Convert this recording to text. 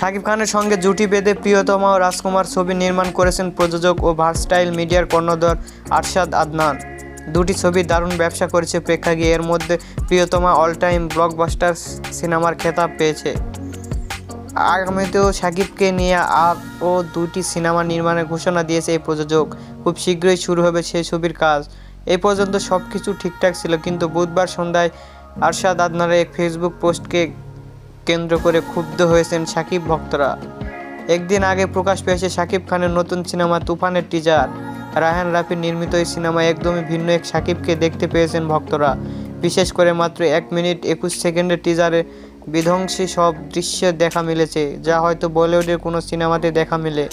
শাকিব খানের সঙ্গে জুটি বেঁধে প্রিয়তমা ও রাজকুমার ছবি নির্মাণ করেছেন প্রযোজক ও ভার্সটাইল মিডিয়ার কর্ণধর আরশাদ আদনান। দুটি ছবি দারুণ ব্যবসা করেছে প্রেক্ষাগৃহে। এর মধ্যে প্রিয়তমা অল টাইম ব্লকবাস্টার সিনেমার খেতাব পেয়েছে। আগামীতেও শাকিবকে নিয়ে আরও দুটি সিনেমা নির্মাণের ঘোষণা দিয়েছে এই প্রযোজক। খুব শীঘ্রই শুরু হবে সেই ছবির কাজ। এই পর্যন্ত সব কিছু ঠিকঠাক ছিল, কিন্তু বুধবার সন্ধ্যায় আরশাদ আদনারের এক ফেসবুক পোস্টকে কেন্দ্র করে ক্ষুব্ধ হয়েছেন সাকিব ভক্তরা। একদিন আগে প্রকাশ পেয়েছে সাকিব খানের নতুন সিনেমা তুফানের টিজার রায়হান রাফির নির্মিত এই সিনেমা একদমই ভিন্ন এক সাকিবকে দেখতে পেয়েছেন ভক্তরা। বিশেষ করে মাত্র এক মিনিট একুশ সেকেন্ডের টিজারে বিধ্বংসী সব দৃশ্যে দেখা মিলেছে, যা হয়তো বলিউডের কোনো সিনেমাতে দেখা মিলে।